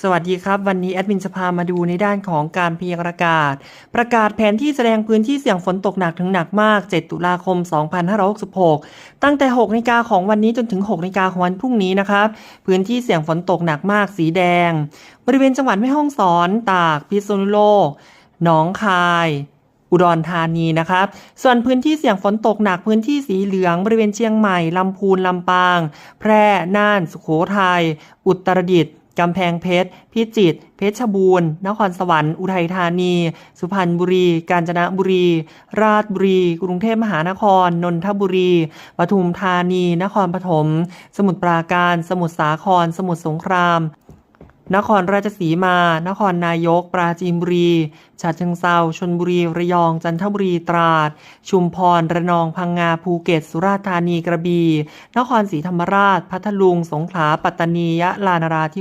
สวัสดีครับ วันนี้แอดมินจะพามาดูในด้านของการพยากรณ์อากาศ ประกาศแผนที่แสดงพื้นที่เสี่ยงฝนตกหนักถึงหนักมาก 7 ตุลาคม 2566 ตั้งแต่ 6นาฬิกาของวันนี้จนถึง 6นาฬิกาของวันพรุ่งนี้นะครับ พื้นที่เสี่ยงฝนตกหนักมากสีแดง บริเวณจังหวัดแม่ฮ่องสอน ตาก พิษณุโลก หนองคายอุดรธานีนะครับ ส่วนพื้นที่เสี่ยงฝนตกหนักพื้นที่สีเหลืองบริเวณเชียงใหม่ ลำพูน ลำปาง แพร่ น่าน สุโขทัย อุตรดิตถ์ กำแพงเพชร พิจิตร เพชรบูรณ์ นครสวรรค์ อุทัยธานี สุพรรณบุรี กาญจนบุรี ราชบุรี กรุงเทพมหานคร นนทบุรี ปทุมธานี นครปฐม สมุทรปราการ สมุทรสาคร สมุทรสงคราม นครราชสีมา นครนายก ปราจีนบุรี ฉะเชิงเซาชนบุรี ระยอง จันทบุรี ตราด ชุมพร ระนอง พังงา ภูเก็ต สุราษฎร์ธานี กระบี่ นครศรีธรรมราช พัทลุง สงขลา ปัตตานี ยะลา นราธิ